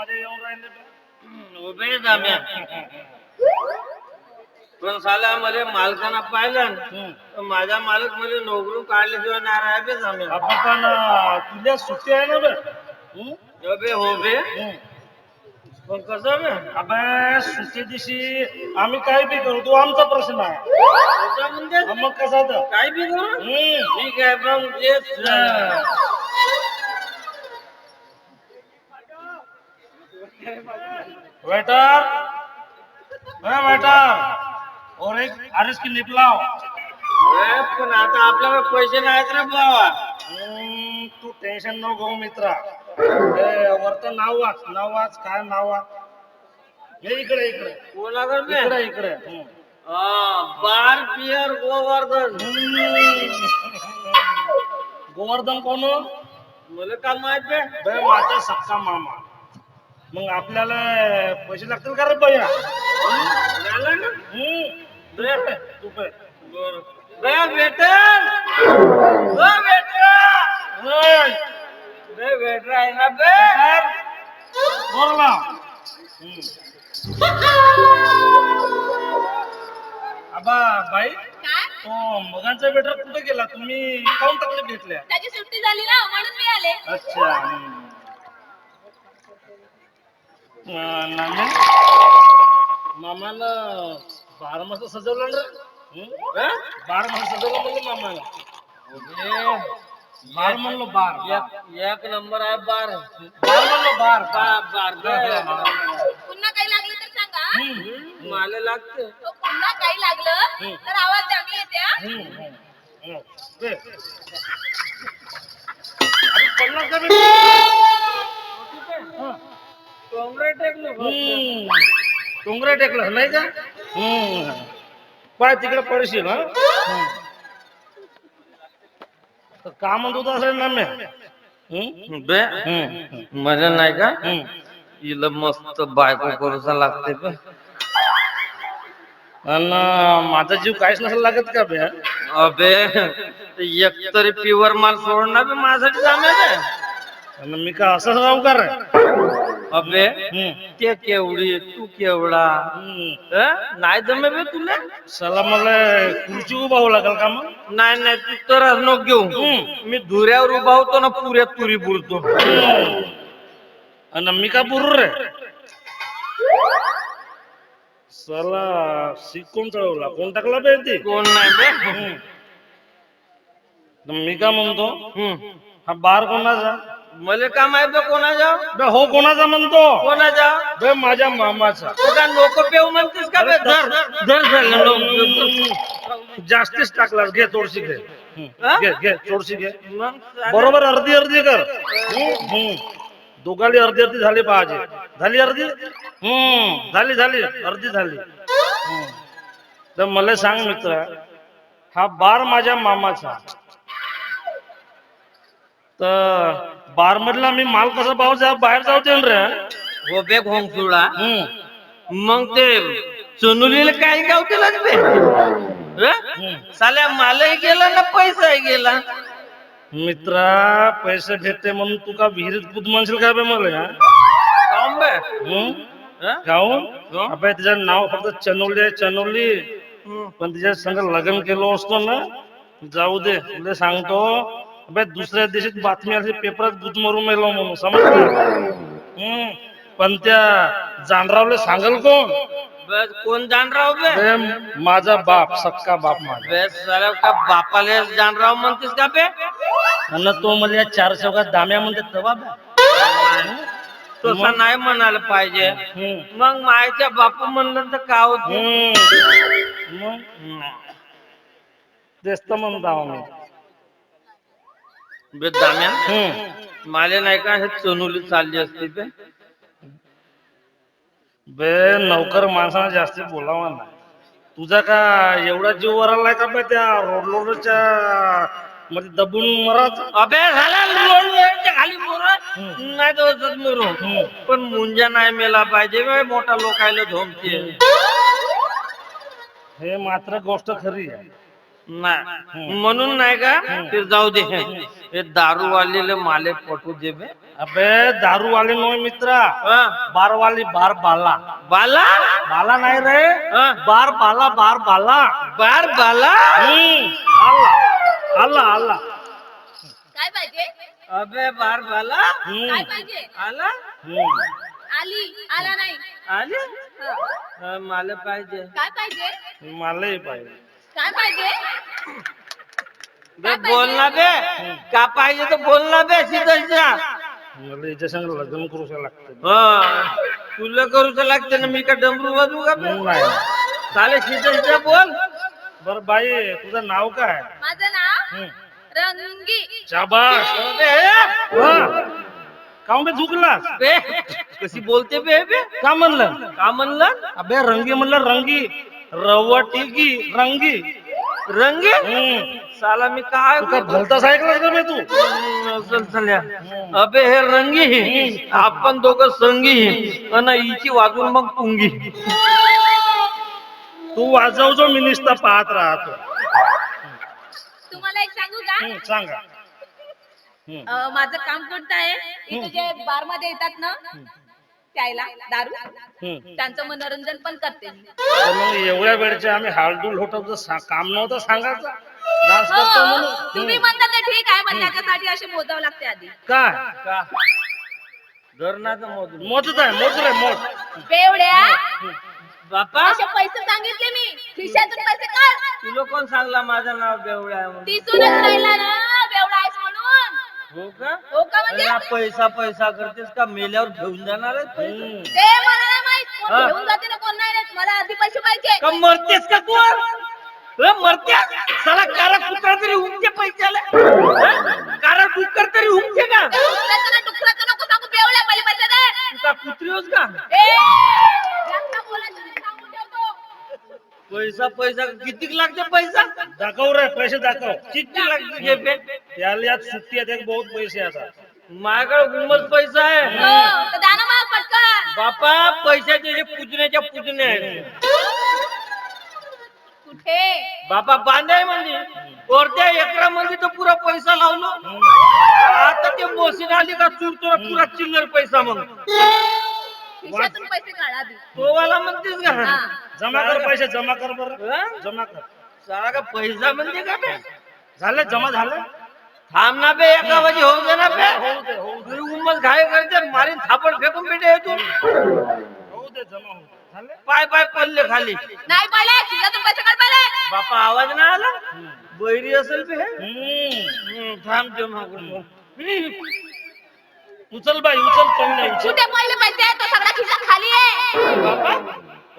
माझ्या येऊन राहिले. उभे पण साला मध्ये मालकानं पाहिलं ना, हम्म. तर माझा मालकमध्ये नोकरून काढल्याशिवाय नाराय बे पण तुला सुट्टी आहे ना बे? हो बे. पण कसं बे? अबे सुट्टी दिवशी आम्ही काय बी करू? तो आमचा प्रश्न आहे. म्हणजे? मग कसा काय बी करू? हम्म. ठीक आहे मग तेच हा. वेटर वेटर और एक आरिस की लिप लाव ए, पण आता आपल्याकडे पैसे नाहीत रे बाबा तू टेन्शन नको घेऊ मित्रा. वरतं नाव वाच नाव वाच काय नाव वाच. हे इकडे इकडे. कोणाकडे? इकडे इकडे. बार पियर गोवर्धन. गोवर्धन कोण? मला का माहीत बे? माझा सक्का मामा. मग आपल्याला पैसे लागतील का रे भैया? तू बे वेटर. आहे ना बे वेटर, वर लाव. हम्म. आबा बाई काय? तो मगांचा बेटर कुठे गेला? तुम्ही काऊन तकलीफ घेतल्या? त्याची सुट्टी झाली ना म्हणून मी आले. अच्छा हम्म. मामाला बारा मस्त सजवलं ना हं? हा? बार म्हणून सजवलं म्हणलं मामाला. ए, बार म्हणलो बार. एक एक नंबर आहे बार. बार म्हणलो बार. बार बार. पुन्हा काही लागलं तर सांगा. हा? मला लागते. तो पुन्हा काही लागलं तर आवाज द्या मी येते हा? पन्नास काँग्रेस टेकलो टेकलं नाही का? हम्म. पाय तिकडे पडशील हा? का म्हणत होता असेल ना मी हम्म? बे हम्म. मला नाही का? हम्म. हिला मस्त बायको करूचा लागते बे. अन माझा जीव काहीच नसेल लागत का बे अबे एक तरी प्युअर माल सोडणार बे माझ्यासाठी जाणार मी का असं राहू का रे? अबे. ते केवढी तू केवढा. अं? नाही जमे बे तुला? चला मला खुर्ची उभावं लागेल का मग? नाही नाही तू तर नको घेऊ. मी धुऱ्यावर उभा होतो ना पुऱ्या तुरी बुरतो आणि मी का बुरू रे? शिक कोण चढवला कोण टाकला बे ते? कोण नाही बे? मी का म्हणतो. हा बार कोणाचा? मला का माहीत बे कोणाच्या बे हो कोणाचा म्हणतो? कोणाच्या बे माझ्या मामाचा. तू का लोक पेऊ म्हणतेस का बे? धर धर धर. जास्तीच टाकला घे थोडशी घे. हा? घे घे थोडशी घे. मग बरोबर अर्धी अर्धी कर. हम्म. दोघाली अर्धी अर्धी झाली पाहिजे. झाली अर्धी? हम्म झाली झाली. अर्धी झाली. हम्म. तर मला सांग मित्र हा बार माझ्या मामाचा. तर बार मधला मी माल कसा भाव जा बाहेर जाऊ दे रे. हो बे घोंगसुळा हम्म. मग ते चनुलीला काय गावते लागते हम्म. साल्या मालही गेला ना पैसाही गेला? मित्रा पैसे भेटते म्हणून तू का विहिरीत कूद म्हणशील का बे मला बे. हं? अबे तिचं नाव फक्त चनवली आहे चनवली पण तिच्या संग लग्न केलं असतो ना. जाऊ दे तुला सांगतो. अबे दुसऱ्या दिवशी बातमी आली पेपरात गुद मारून मेलो म्हणून समजलं? हम्म. पण त्या जानरावले सांगल कोण? कोण जानराव बे? माझा बाप सक्का बाप माझा. बे का बापाले जानराव म्हणतेस का बे? आणि तो मला या चार चौकात दाम्या म्हणते तवा बे. तसं नाही म्हणायला पाहिजे. मग मायच्या बापू म्हणलं तर का होत. मग? तेच तर म्हणतो मी. दाम्या. माले नाही का हे चनुली चालली असते बे बे नौकर माणसाला जास्त बोलावा नाही तुझा का एवढा जीव वर आलाय का बे त्या रोड लोडच्या मध्ये दबून मराच अबे झाला खाली मोर नाही तर मोरू. पण मुंजा नाही मेला पाहिजे बे मोठा लोकायला झोमते हे मात्र गोष्ट खरी आहे. नाही म्हणून नाही का ते जाऊ दे. हे दारू वालेले माले पटू दे बे. अबे दारू वाले नो मित्रा. हा. बार वाली बार बाला. बाला? बाला नाही रे. हा. बार बाला बार बाला. बार बाला? हम्म. आला. आला आला. काय पाहिजे? अबे बार बाला? हम्म. काय पाहिजे? आला. आली. आला नाही. आले? मला पाहिजे. काय पाहिजे? मलाही पाहिजे. काय पाहिजे? बे बोल ना बे. का पाहिजे तर बोल ना बे मला याच्या संग लग्न करूच लागतं? हा. तुला करूच लागते ना? मी का डमरू वाजू का बे? नाही चालेल बोल. बर बाई तुझं नाव काय? माझं नाव. रंगी शाबास. अबे, काऊन बे झुकलास? बे कशी बोलते बे बे? का म्हणलं? का म्हणलं? अबे रंगी म्हणलं रंगी. रवटी रंगी. रंगे. साला मी काय भलताच ऐकलास का बे तू? झाल्या अबे हे रंगी आपण दोघं संगी आणि हिची वाजून मग पुंगी. तू वाजव जो मी नुसता पाहत राहतो. तुम्हाला एक सांगू का? हम्म, सांगा. माझं काम कोणतं आहे? इथे जे बारमध्ये येतात ना? प्यायला दारू. त्यांचं मनोरंजन पण करते मी. तर मग एवढ्या वेळचे आम्ही हालडूल होतो काम नव्हतं सांगायचं. डान्स करतो म्हणून हो. तुम्ही म्हणता ते ठीक आहे पण त्याच्यासाठी असे मोजावं लागते आधी. काय? का? धरणाचं मोजून मोजत आहे मोज रे मोज. बेवड्या? बापा? असे पैसे सांगितले मी. खिशातून पैसे काढ. तुला कोण सांगला माझं नाव बेवड्या आहे म्हणून? दिसूनच राहिला ना बेवडा आहेस म्हणून. हो का हो का म्हणजे अरे पैसा पैसा करतेस का मेल्यावर घेऊन जाणार आहे पैसे? हम्म. ते मला नाही माहीत कोण हा. घेऊन जाते ना कोण नाही देत. मला आधी पैसे पाहिजे का मरतेस का तू अ, मरतेस साला कारा कुत्रा तरी उमते पैशाला अ? कारा डुक्कर तरी उमते का ते उचलायचं ना, डुकराचं नको सांगू बेवड्या मला पैसे दे तू का कुत्री होस का ए, जास्त बोलायचं नाही, सांगून ठेवतो. पैसा पैसा किती लागते पैसा दाखव रे पैसे दाखव किती लागते घे बे. त्याला यात सुट्टी एक बहुत पैसे आता. माझ्याकडे उमच पैसा आहे. हो, मग पटकन. बापा पैशाचे जे पूजण्याच्या पूजने आहेत कुठे? बापा बांधाय म्हणजे. कोरत्या एकरा मध्ये तर पुरा पैसा लावलो. आता ते मशीन आली का चुरतो पुरा चिल्लर पैसा मग खिशातून पैसे काढा आधी. तो वाला म्हणतेस का. जमा कर पैसे जमा कर बरं. हा? जमा कर. सारा का पैसा म्हणते का बे? झाले जमा झाले? थांब ना बे एका वाजे होऊ दे ना बे. होऊ दे होऊ दे. तुझी उमस घाय करते मारीन थापड फेकून भेटे तू होऊ दे जमा होऊ दे. झाले? पाय पाय पडले खाली. नाही पहिले खिशातून पैसे काढ पहिले बापा आवाज ना आला? बैरी असेल बे. हम्म. हम्म, थांब जमा करून उचल बाई उचल पहिले उचल. कुठे पहिले पैसे? तो सगळा खिशात खाली आहे. बाबा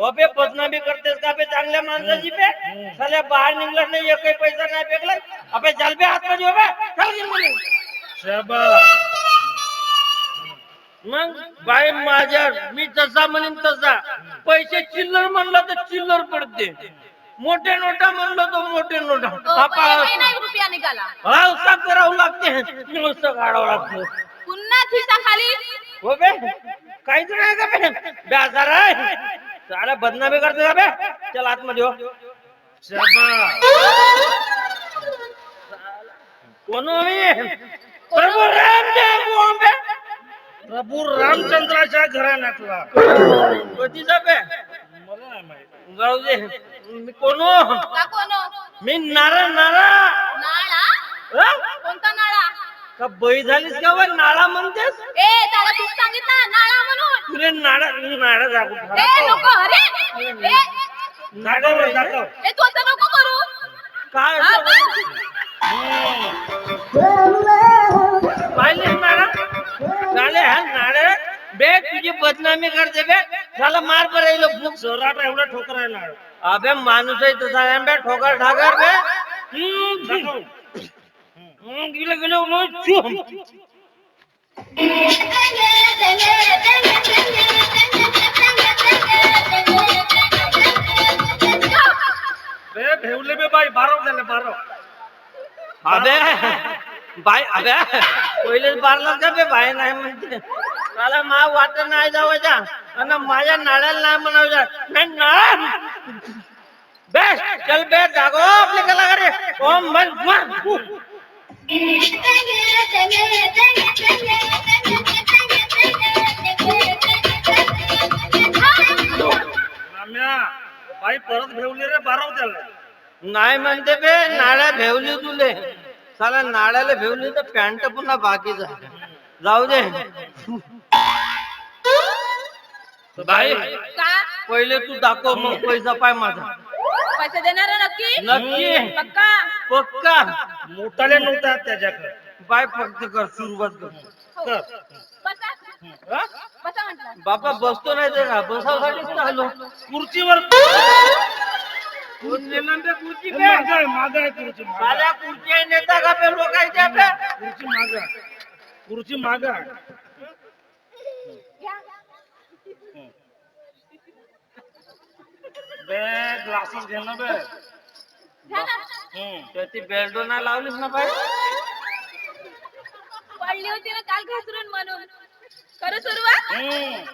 हो बे बदनामी करतेस का बे चांगल्या माणसाची बे साल्या बाहेर निघला नाही एकही पैसा नाही फेकला अबे चल बे हात मध्ये हो बे चल मग बाई माझ्या मी तसा म्हणेन तसा। पैसे चिल्लर म्हणलं तर चिल्लर पडते। मोठे नोटा म्हणलं तर मोठे नोटा। रुपया निघाला. करावं लागते. नुसतं काढावं लागतं. पुन्हा खिसा खाली. हो बे काहीच नाही का बे? बेजार आहे. सारा बदनामी करते का बे? चल आतमध्ये हो. शाबास. कोण हो मी? प्रभू रामदेव बॉम्बे प्रभू रामचंद्राच्या घराण्यातला. कधीचा बे? मला नाही माहीत जाऊ दे. मी कोण हो? का कोण मी नारा नारा. नाळा हा? का बळी झालीस का बा नाळा म्हणतेस? ए त्याला तू सांगितलं नाळा म्हणून. नाळा ए जागू नको अरे! ए, दाखव रे दाखव. ए तू असं नको करू. काय. पाहिले नाळा? हा नाळा? बे तुझी बदनामी करते बे. झाला मार पडायला भूक. चोराटा एवढा ठोकर आहे ना अबे माणूस आहे तसा आहे बे. ठोकर ठाकर बे. हम्म, गेलं गेलं. बे ठेवले बे बाई बारव झाले बारव. अबे बाय अबे पहिलेच बारला का बे बाय नाही म्हणते मला मा वाट नाही जावायचा आणि माझ्या नाळ्याला नाही म्हणायचा. नाही ना बेस चल बे जागो आपले कलाकार. ओम मन मन बाई परत भेवली रे बाराव त्याला नाही म्हणते बे नाळ्या भेवली तुले. साला नाळ्याला भेवली तर पॅन्ट पुन्हा बाकीच आहे. जाऊ दे. बाई पहिले तू दाखव मग पैसा पाय माझा. पैसे देणार नक्की? नक्की. पक्का? पक्का. मोठाले नव्हता त्याच्याकडे. बाय फक्त कर सुरुवात कर. हो. कर. बसा. हा? बसा म्हटलं. बापा बसतो नाही तर का? बसावसाठीच तर आलो. खुर्चीवर खुर्ची? माग आहे माग आहे खुर्ची मागं. आहे. साल्या खुर्ची नेता का लोकांच्या खुर्ची माग खुर्ची माग बे ग्लासेस घे ना बे. घ्या ना हम्म. त्याची बेल्ट नाही लावलीस ना बाई पडली होती ना काल घसरून म्हणून करू सुरुवात हम्म.